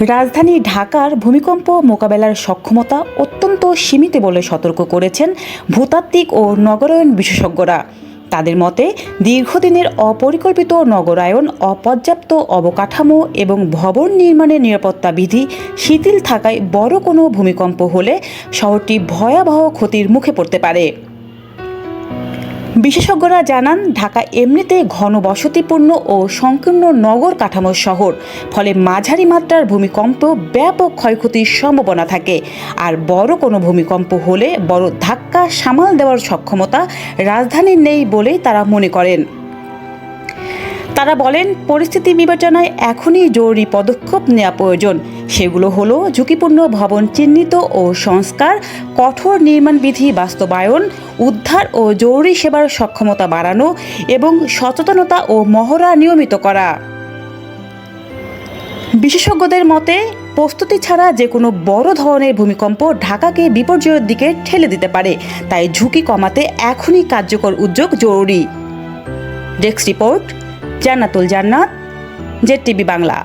রাজধানী ঢাকার ভূমিকম্প মোকাবেলার সক্ষমতা অত্যন্ত সীমিত বলে সতর্ক করেছেন ভূতাত্ত্বিক ও নগরায়ন বিশেষজ্ঞরা। তাদের মতে, দীর্ঘদিনের অপরিকল্পিত নগরায়ন অপর্যাপ্ত অবকাঠামো এবং ভবন নির্মাণের নিরাপত্তা বিধি শিথিল থাকায় বড় কোনো ভূমিকম্প হলে শহরটি ভয়াবহ ক্ষতির মুখে পড়তে পারে। বিশেষজ্ঞরা জানান, ঢাকা এমনিতে ঘন বসতিপূর্ণ ও সংকীর্ণ নগর কাঠামোর শহর। ফলে মাঝারি মাত্রার ভূমিকম্প ব্যাপক ক্ষয়ক্ষতির সম্ভাবনা থাকে। আর বড় কোনো ভূমিকম্প হলে বড় ধাক্কা, সামাল দেওয়ার সক্ষমতা রাজধানীর নেই বলেই তারা মনে করেন। তারা বলেন, পরিস্থিতি বিবেচনায় এখনই জরুরি পদক্ষেপ নেওয়া প্রয়োজন। সেগুলো হলো ঝুঁকিপূর্ণ ভবন চিহ্নিত ও সংস্কার, কঠোর নির্মাণ বিধি বাস্তবায়ন উদ্ধার ও জরুরি সেবার সক্ষমতা বাড়ানো এবং সচেতনতা ও মহড়া নিয়মিত করা। বিশেষজ্ঞদের মতে, প্রস্তুতি ছাড়া যে কোনো বড় ধরনের ভূমিকম্প ঢাকাকে বিপর্যয়ের দিকে ঠেলে দিতে পারে, তাই ঝুঁকি কমাতে এখনই কার্যকর উদ্যোগ জরুরি। Desk report, Jannatul Jannat, Z TV Bangla.